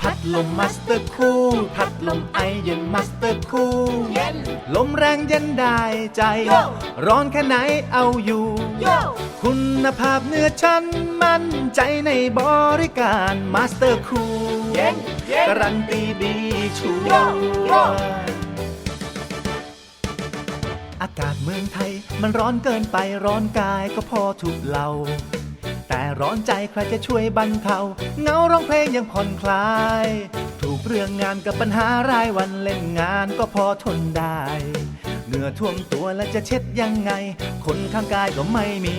พัดลมมาสเตอร์คูลพัดลมไอเย็นมาสเตอร์คูลเย็นลมแรงเย็นได้ใจ โย่ ร้อนแค่ไหนเอาอยู่ โยคุณภาพเนื้อชั้นมั่นใจในบริการมาสเตอร์คูลเย็นเย็น การันตีดีชัวโย่โย่ ร์อากาศเมืองไทยมันร้อนเกินไปร้อนกายก็พอถูกเรา แต่ร้อนใจใครจะช่วยบรรเทาเงาร้องเพลงยังผ่อนคลาย ถูกเรื่องงานกับปัญหารายวันเล่นงานก็พอทนได้เหงื่อท่วมตัวแล้วจะเช็ดยังไง คนข้างกายก็ไม่มี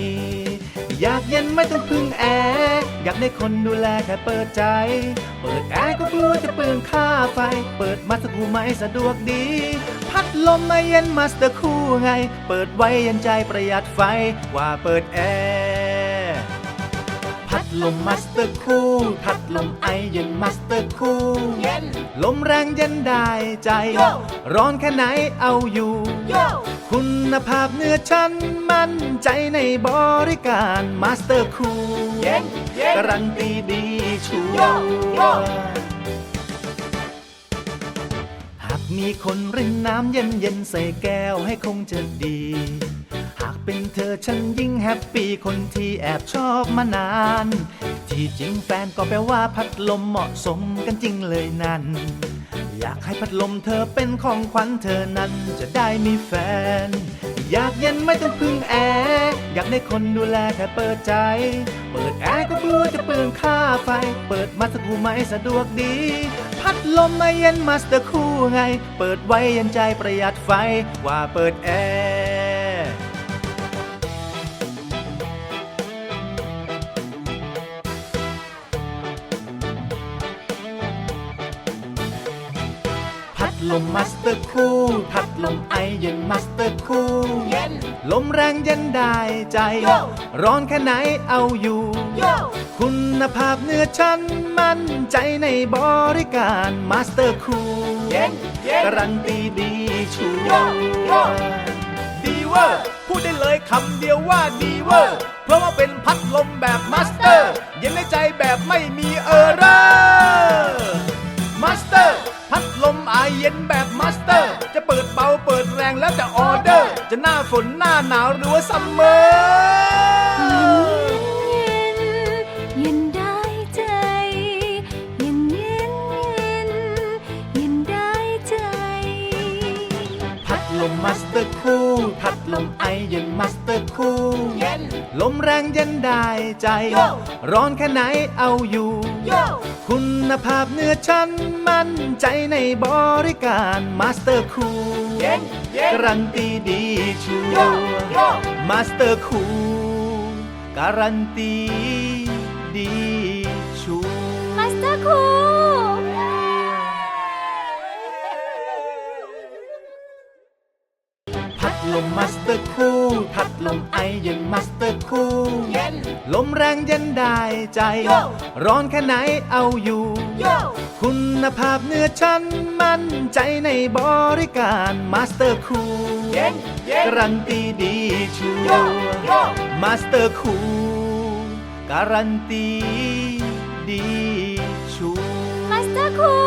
อยากเย็นไม่ต้องพึ่งแอร์อยากได้คนดูแลแค่เปิดใจ เปิดแอร์ก็กลัวจะเปลืองค่าไฟ เปิดมาสักคูไม่สะดวกดี พัดลมมาเย็นมาสเตอร์คู่ไง เปิดไว้เย็นใจประหยัดไฟว่าเปิดแอร์ พัดลมมาสเตอร์คูลพัดลมไอเย็นมาสเตอร์คูลเย็นลมแรงเย็นได้ใจโย่ร้อนแค่ไหนเอาอยู่โยคุณภาพเนื้อชั้นมั่นใจในบริการมาสเตอร์คูลเย็นเย็นการันตีดีชัวโย่โย่ร์หากมีคนรินน้ำเย็นเย็นๆใส่แก้วให้คงจะดีหาก เป็นเธอฉันยิ่งแฮปปี้คนที่แอบชอบมานาน ที่จริงแฟนก็แปลว่าพัดลมเหมาะสมกันจริงเลยนั่น อยากให้พัดลมเธอเป็นของขวัญเธอนั้นจะได้มีแฟน อยากเย็นไม่ต้องพึ่งแอร์อยากได้คนดูแลแค่เปิดใจ เปิดแอร์ก็กลัวจะเปลืองค่าไฟ เปิดมาสักคูไหมสะดวกดี พัดลมมาเย็นมาสเตอร์คู่ไง เปิดไว้เย็นใจประหยัดไฟว่าเปิดแอร์ ดลมมาสเตอร์คูลพัดลมไอเย็นมาสเตอร์คูลเย็นลมแรงเย็นได้ใจโย่ร้อนแค่ไหนเอาอยู่โยคุณภาพเนื้อชั้นมั่นใจในบริการมาสเตอร์คูลเย็นเย็นการันตีดีชัวโย่โย่ร์ดีเวอร์พูดได้เลยคำเดียวว่าดีเวอร์เพราะว่าเป็นพัดลมแบบมาสเตอร์ เย็นในใจแบบไม่มี ดเบาเปิดแรงแล้วแต่ออเดอร์ จะหน้าฝนหน้าหนาวหรือว่าซัมเมอร์ เย็นได้ใจ เย็นเย็นเย็นเย็นได้ใจ พัดลมมาสเตอร์คูลพัดลมไอเย็นมาสเตอร์คูลเย็น ลมแรงเย็นได้ใจโย่ร้อนแค่ไหนเอาอยู่ โย คุณภาพเนื้อชั้นมั่นใจในบริการมาสเตอร์คูลเย็นเย็นการันตีดีชัโยวโยมาสเตอร์คูลการันตีดี ลมมาสเตอร์คูลพัดลมไอเย็นมาสเตอร์คูลเย็นลมแรงเย็นได้ใจร้อนแค่ไหนเอาอยู่คุณภาพเนื้อชั้นมั่นใจในบริการมาสเตอร์คูลเย็นเย็นการันตีดีชัวโยมาสเตอร์คูลการันตีดีชัว มาสเตอร์คูล